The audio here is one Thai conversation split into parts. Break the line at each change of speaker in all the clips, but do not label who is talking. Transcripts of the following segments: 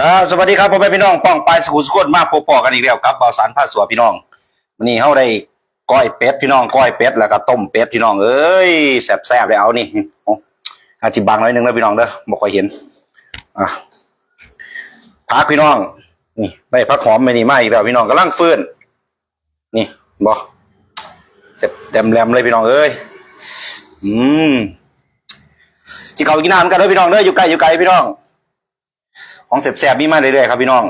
ครับสวัสดีครับพ่อแม่พี่น้องป้องปลายสกุลสกุลมาพบปอกันอีกแล้วครับเบาสารผ้าสัวพี่น้องวันนี้เฮาได้ก้อยเป็ดพี่น้องก้อยเป็ดแล้วก็ต้มเป็ดพี่น้องเอ้ยแซ่บๆเลยเอานี่โอ้อาจิบังหน่อยนึงแล้วพี่น้องเด้อบ่ค่อยเห็นอะพักพี่น้อง นี่ได้พักหอมไปนี่มาอีกแล้วพี่น้องกำลังฟื้นนี่บ่เจ็บแดมๆเลยพี่น้องเอ้ยอืมจิเขากินน้ำกันเด้อพี่น้องเด้ออยู่ไกลอยู่ไกลพี่น้อง ของแสบๆมีมาเรื่อยๆครับพี่น้อง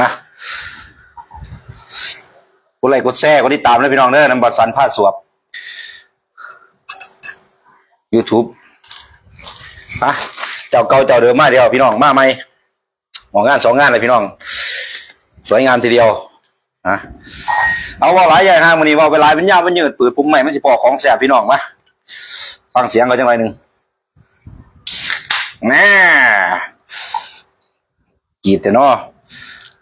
นะกดไลค์กดแชร์กดติดตามเลยพี่น้องเด้อนำบัตรสันผ้าสวบ YouTube อะเจ้าเก่าเจ้าเดิมมาเดียวพี่น้องมาไหมหมองานสองงานเลยพี่น้อง สวยงามทีเดียวนะเอาว่าหลายอย่างฮะวันนี้ว่าเวลาเป็นยาวเป็นยืดปืดปุ่มใหม่มันจะปอกของแสบพี่น้องมาฟังเสียงเขาจังไรหนึ่งแน่ กรีดแต่เนาะ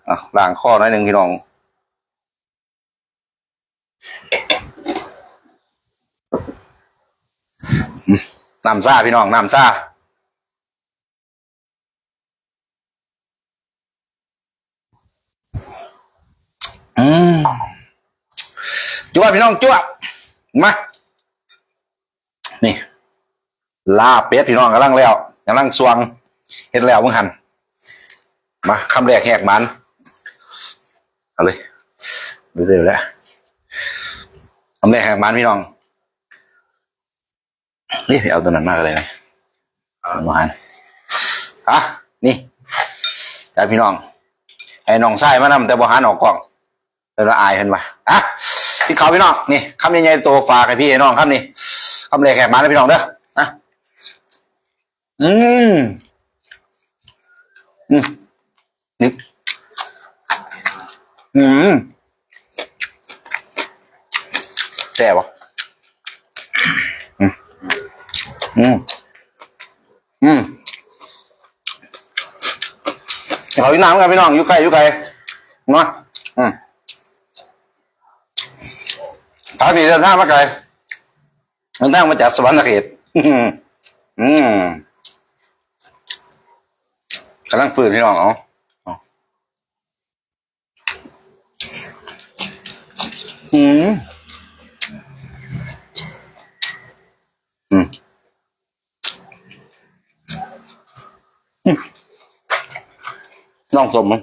อะล้างข้อหน่อยหนึ่งพี่น้องน้ำซาพี่น้องน้ำซาอืมจวพี่น้องจวดมา นี่ ลาเป็ดพี่น้องกำลังแล้วกำลังสวงเห็ดแล้วมึงหัน มาคำแรกแหกมันเอาเลยเร็วๆแล้วคำแรกแหกมันพี่น้องนี่เอาตัวนั้นมากเลยนะมาหันอะนี่จ้าพี่น้องไอ้น้องชายมานำแต่บ่หันออกกล้องเป็นละอายเห็นปะอะพี่เขาพี่น้องนี่คำใหญ่ๆตัวฝากให้พี่ให้น้องคำนี้คำแรกแหกมันนะพี่น้องเด้อนะอืมอืม นี่ อืมแซ่บวะอืมอืมอืมเขาอีกน้ำกันพี่น้องอยู่ไกลอยู่ไกลมาอืมทางนี้เดินทางมาไกลเดินทางมาจากสวรรค์เขตอืมอืมกำลังฝืนพี่น้องเอา อืมอืมอืมน้องสมมั้ง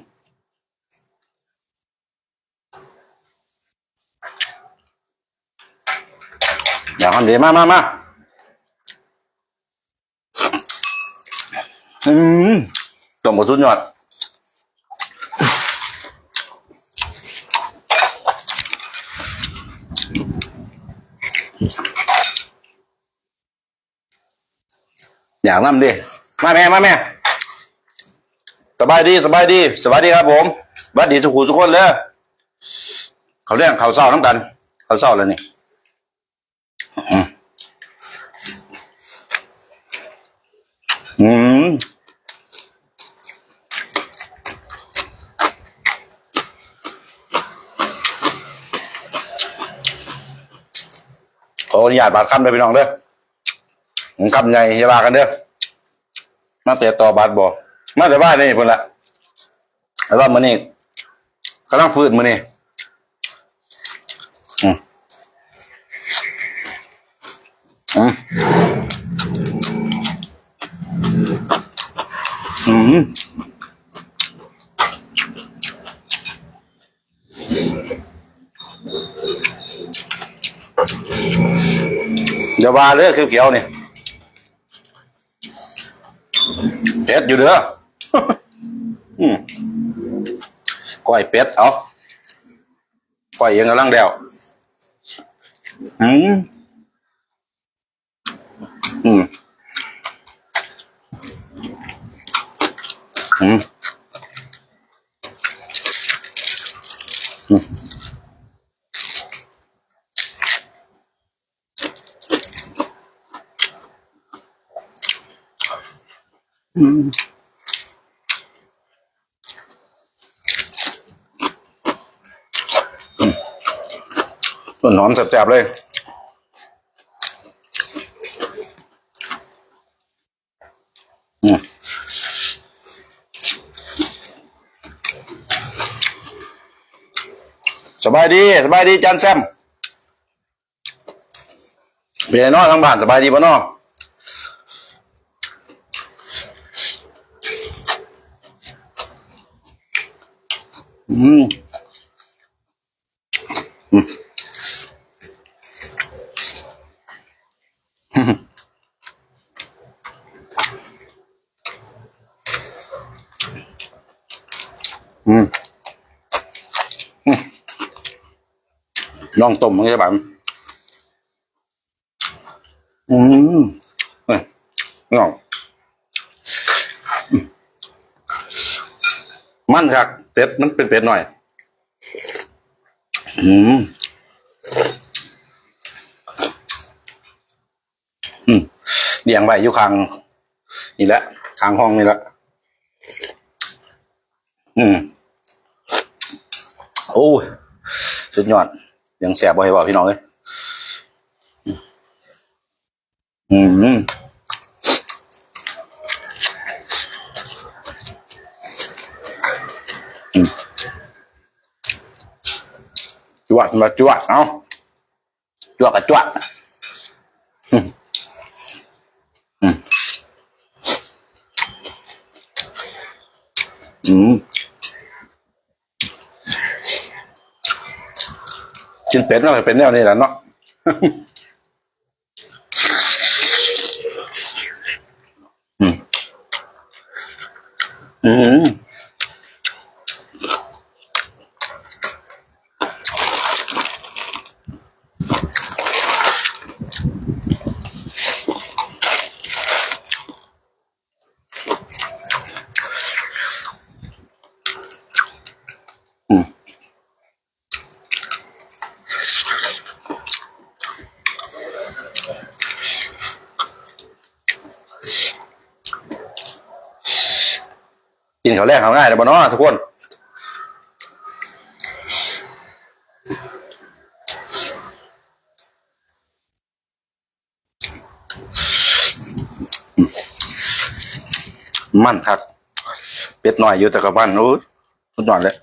อย่ากทำดีมามามาอืมสมบูรณ์สุดยอด อยากนั่ดิมาแม่มาแม่สบายดีสบายดีสวัสดีครับ ผมวัสดีทุกคนทุกคนเลยเขาเรียกเขาเศร้าน้ำกัน เขาเศร้าแล้วนี่อืมอืมขออนุญาตบาดคำเลยพี่น้องเด้อ ผมคำใหญ่อย่าว่ากันเด้อมาแต่ต่อบาดบ่มาแต่บ้านนี่เพิ่นละแต่ว่ามื้อนี้กำลังฟื้นมื้อนี้อืมอืมอืมอย่าว่าเด้อเขียวๆนี่ เป็ดอยู่เด้ออืมก้อยเป็ดเอาก้อยเองกำลังเดวอืมอืมอืม อืมต้นหอมแสบๆเลยสบายดีสบายดีจันแซมเป็นไงเนาะทั้งบ้านสบายดีปะเนาะ อืมอืมอืมน้องต้มมันจะแบบอืมเอ้ยน้องมมันครับ เป็ดมันเป็นเป็ดหน่อย อืมอืมเลี้ยงไว้อยู่ข้างนี่แหละข้างห้องนี่แหละอืมโอ้ยสุดยอดยังแสบบ่ให้บอกพี่น้องเลยอืม จวดมาจวดเอาจวดกับจวดอืมอืมอืมกินเป็ดเนาะเป็นแนวนี้แหละเนาะ นเขาวแรกเขาง่ายแต่บ่เนาะทุกคนมันครับเป็ดหน่อยอยู่แต่กับบ้านโอ้ยทุกหน่อยเลย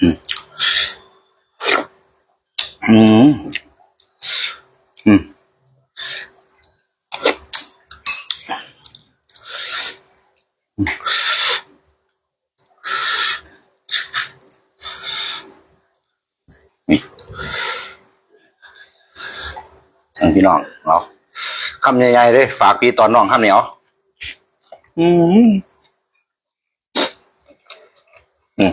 อืมอืมอืม ทาง พี่น้องเอาคำใหญ่ๆเลยฝากพี่ตอนน้องคำเหนียวอืมอืม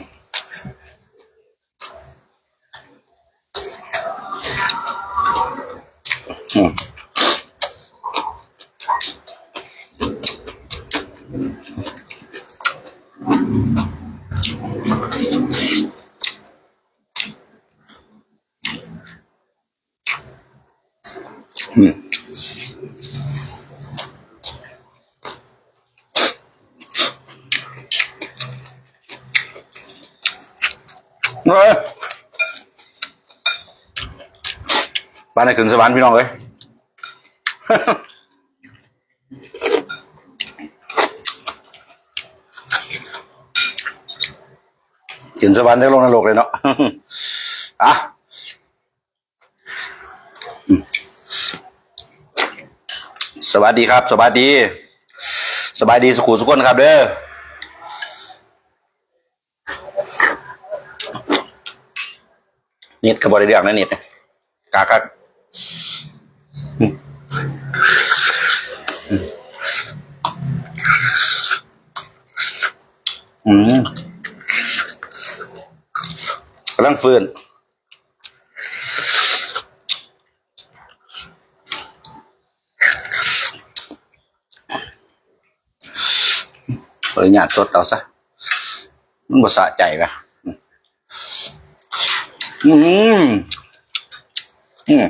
อืม บ้านไหนขึ้นสวรรค์พี่น้องเอ้ย ขึ้นสวรรค์ได้ลงนรกเลยเนาะ อะสวัสดีครับสวัสดี สบายดีสุขุสุขคนครับเด้อน็ตขบริเรื่องนะน็ตเนี่กากาก อืมอืมกำลังฟื้นปริญญาตสดเอาซะ มันบ่สะใจปะอืม อืม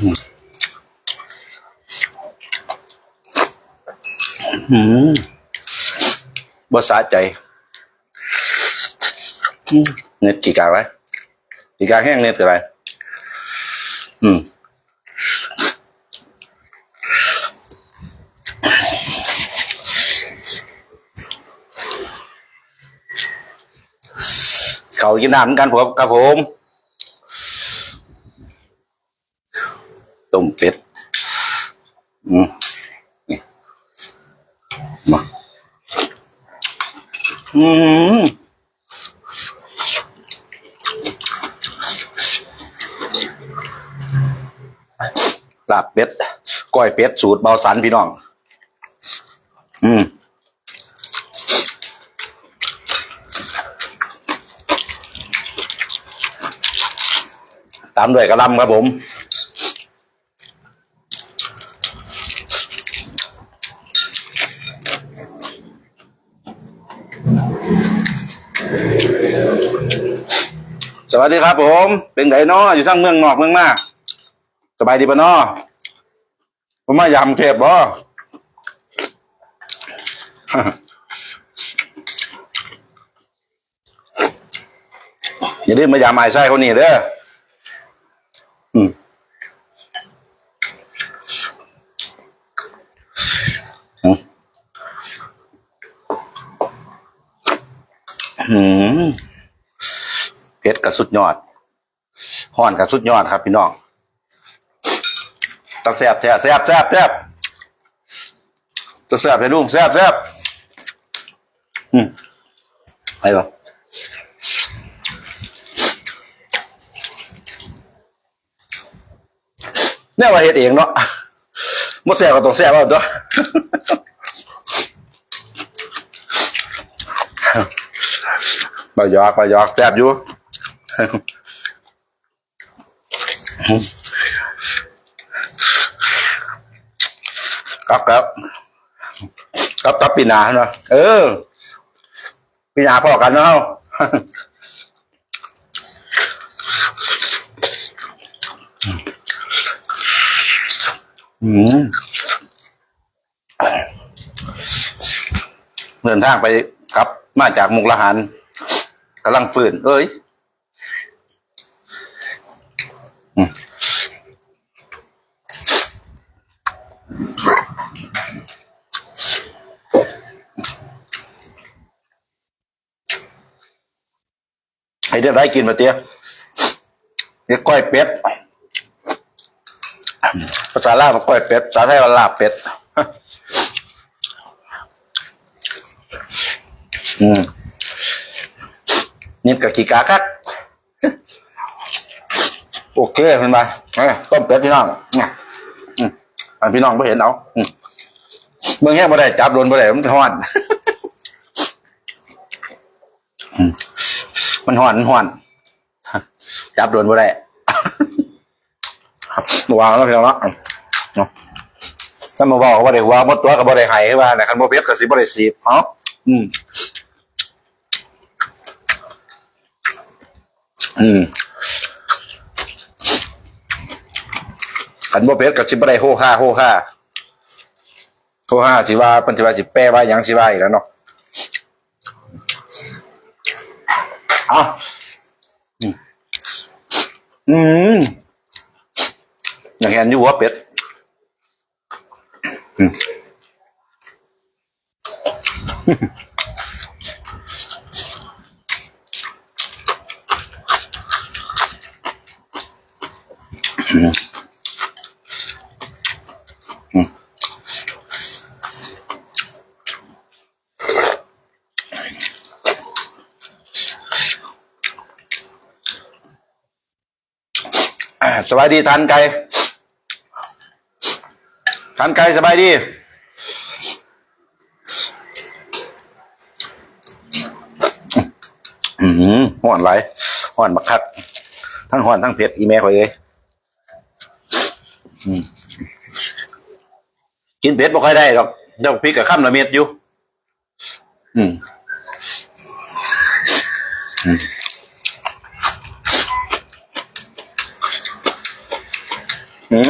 อืมบ่สะใจอืมเน็ตกี่กากไรกี่กากแห้งเน็ตอะไรอืมเขากินน้ำเหมือนกันผมครับผม ต้มเป็ดอืมนี่มาอืมลาบเป็ดก้อยเป็ดสูตรเบาสันพี่น้อง อืมตามด้วยกระลำครับผม สวัสดีครับ ผม เป็นไงนาะอยู่ทั้งเมืองนอกเมืองหน้าสบายดีปะนาะผมมายำเทพบ่อย่าลืมมายำไอ้ไส้เขานี่เด้ออืมอืม เพชรกับสุดยอดห่อนกับสุดยอดครับ พี่น้องต้องแซ่บแท้แซ่บแซ่บแซ่บต้องแซบให้ลุงแซ่บแซ่บอืมไปบ่แน่ว่าเฮ็ดเองเนาะบ่แซ่บก็ต้องแซ่บเอาตัวปลาหยอกปลาหยอกแซ่บอยู่ ครับครับครับครับปีนาเนาะเออปีนาพอกันเนาะอืมเดินทางไปครับ มาจากมุกละหารกำลังฝืน เอ้ย ไอ้เดี๋ยวได้กินมาเตี้ยนี่ก้อยเป็ดภาษาลาวมันก้อยเป็ดภาษาไทยว่าลาบเป็ดอืมนี่กะกีกาคักโอเคเห็นไหมเอ้ยต้มเป็ดพี่น้องเนี่ยอันพี่น้องไม่เห็นเอามเมื่อแง่บ่ได้จับโดนบ่ได้มันฮ้อน มมันฮ้อนมันฮ้อนจับโดนบ่ได้ครับวางแล้วพี่น้องเนาะเนาะถ้ามาบอกว่าได้หัวหมดตัวกับบ่ได้ไห้ว่านะคันบ่เพชรก็สิบ่ได้สีบเอ้าอืม อืมคันบ่เพชรก็สิบ่ได้โฮฮ่าโฮฮ่าโฮฮ่าสิว่าเพิ่นสิว่าสิแปลว่าหยังสิว่าอีกแล้วเนาะ อ้าอืมอืมอย่างเห็นอยู่ว่าเป็ดอืม สบายดีทานไก่ทานไก่สบายดีอืมห่อนไหลห่อนบักคัก ทั้งห่อนทั้งเผ็ดอีแม่ข่อยเอ้ยกินเผ็ดบ่ค่อยได้หรอกเดี๋ยวพริกกับข้ามละเม็ดอยู่ อืมอืม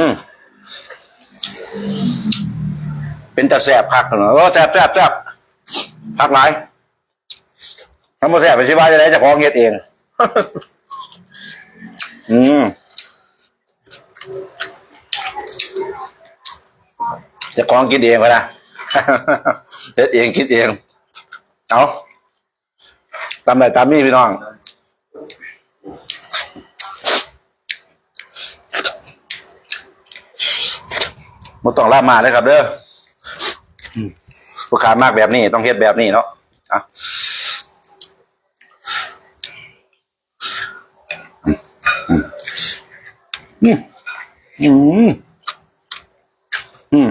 มเป็นแต่แสบพักเนาะโอ้แสบแสบแสบพักหลายทำมาแสบไปสิว่าจะได้จะของเฮ็ดเอง อืมจะของกินเองก็นะเฮ็ดเองคิดเอง เอาตามไหนตามนี่พี่น้อง บ่ต้องลามาเลยครับ เด้อลูกค้ามากแบบนี้ ต้องเฮ็ดแบบนี้เนาะอะอืมอืมอืม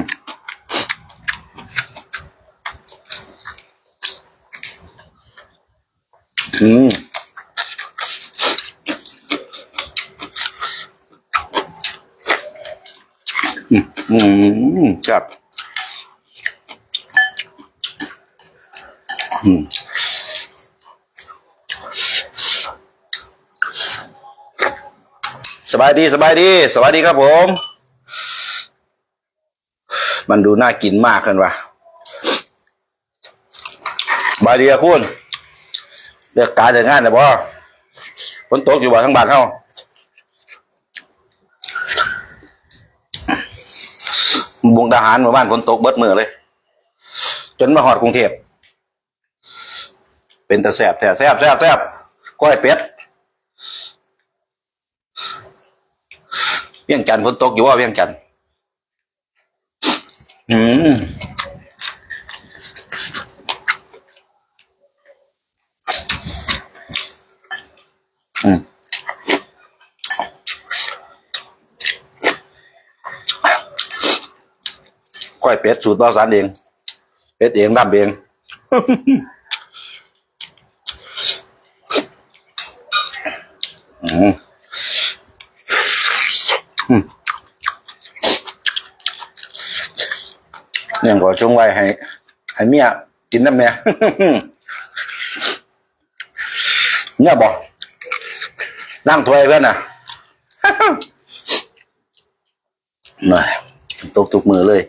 อืม อืมอืมจับอืมสบายดีสบายดี สวัสดีครับผม มันดูน่ากินมากขึ้นว่ะบายดีอะคุณเลือกการเดินงานนะบ่ฝนตกอยู่บ่ทั้งบ้านเฮา บุงทหารหมู่บ้านฝนตกเบิดมือเลย จนมาหอดกรุงเทพเป็นตะแสบแสบแสบแสบแสบก้อยเป็ดเวียงจันทน์ฝนตกอยู่ว่าเวียงจันทร์อืม ก้อยเป็ดสูตรบ้าสารเองเป็ดเองดำเอง อืมอืมเนี่ยก็จงไว้ให้ ให้เมียกินน้ำเนี่ย เนี่ยบอกนั่งถ้วยเพื่อนน่ะ หน่อยตกทุกมือเลย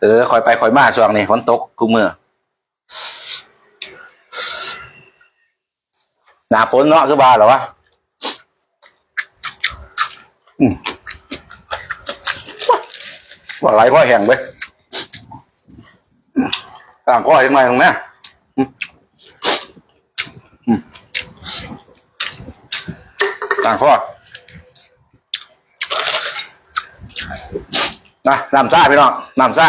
เออคอยไปคอยมาช่วงนี้ฝนตกทุกมือหนาฝนเนาะคือบาเหรอวะอืมว่าไหลพ่อแห้งไปต่างข้อยังไงตรงนี้อืมอืมต่างข้อ นะน้ำซ่าพี่น้องน้ำซ่า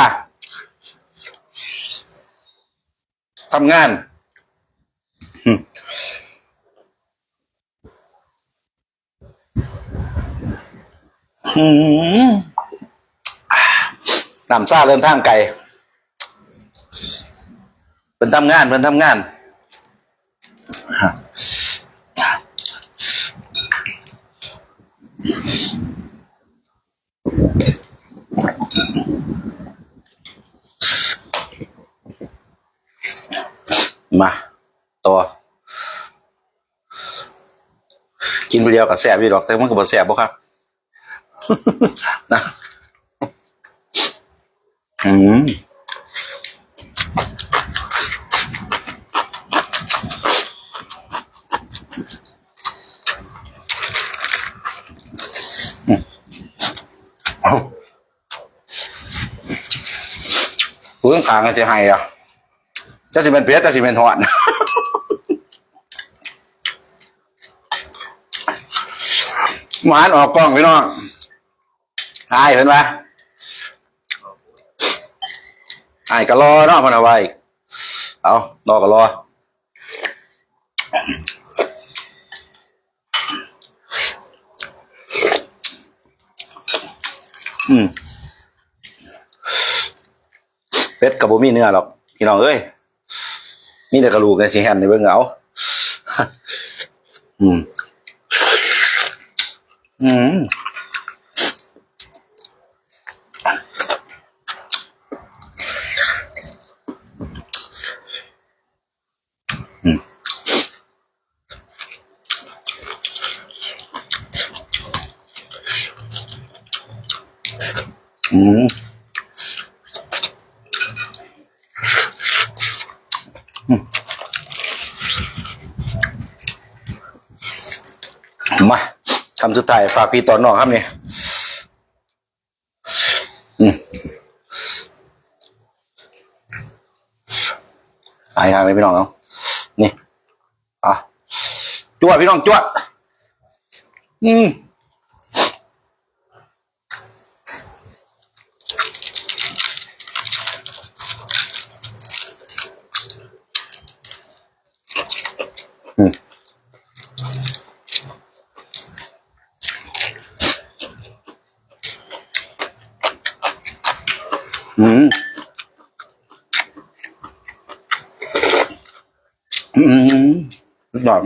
ทำงานอืมอืมน้ำซ่าเริ่มท่ามไก่เป็นทำงานเป็นทำงาน มาตัวกินไปเดียวกับแสบอยู่ดอก แต่มันก็บ่แสบบ่ครับนะอืมเอาผู้ต้องขางกันจะให้อะ จะสิเป็นเพชรจะสิเป็นหอนหวานออกกล้องพี่น้องไอ้เห็นไหมไอ้ก็รอเนาะมันเอาไว้เอารอก็รออืมเป็ดกับบ่มีเนื้อหรอกพี่น้องเอ้ย มีแต่กระลูกกันสิแฮนในเบื้องเอาอืม อืม อืมอืม มาคำสุดท้ายฝากพี่ต่อนน้องครับนี่อืมไอ้ทางเลยพี่น้องเนาะนี่อะจวดพี่น้องจวดอืมอืม อืม อืมสุดยอด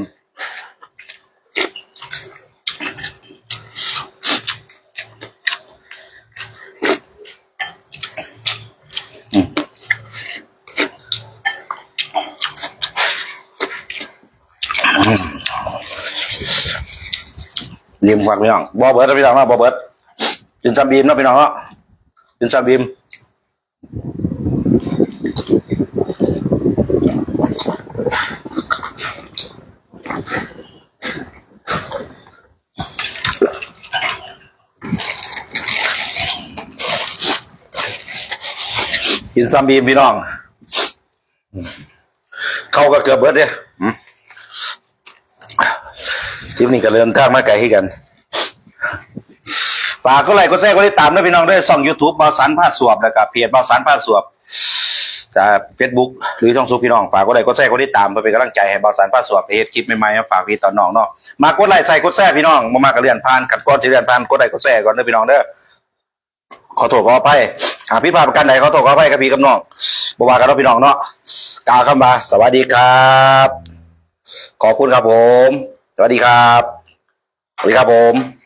อืมอืมริมฟักพี่น้องบอเบิร์ดนะพี่น้องเนาะบอเบิร์ดจินซัมบีมเนาะพี่น้องเนาะจินซัมบีม ซัมบีมพี่น้อง เขาก็เกือบเบิดเนี่ยอืมคลิปนี้ก็เริ่มทางมาไกลให้กันฝากก็ไลค์ก็แชร์ก็ติดตามด้วยพี่น้องด้วยช่อง YouTube บาสันผ้าสวบแล้วก็เพจบาสันผ้าสวบจากเฟซบุ๊กหรือช่องซูพี่น้องฝากก็ไลค์ก็แชร์ก็ติดตามเพื่อเป็นกำลังใจให้บาสันผ้าสวบเพจคลิปใหม่ๆมาฝากพี่ตอนน้องเนาะมากดไลค์ใส่กดแชร์พี่น้องมามากระเรียนผ่านขัดก้อนจะเรียนผ่านกดไลค์กดแชร์ก่อนด้พี่น้องเด้อ ขอโทษขออภัยหากพี่พลาดประกันใดขอโทษขออภัยกับพี่กับน้องบ่ว่ากันเนาะพี่น้องเนาะกล่าวคำว่าสวัสดีครับ ขอบคุณครับผม สวัสดีครับ สวัสดีครับผม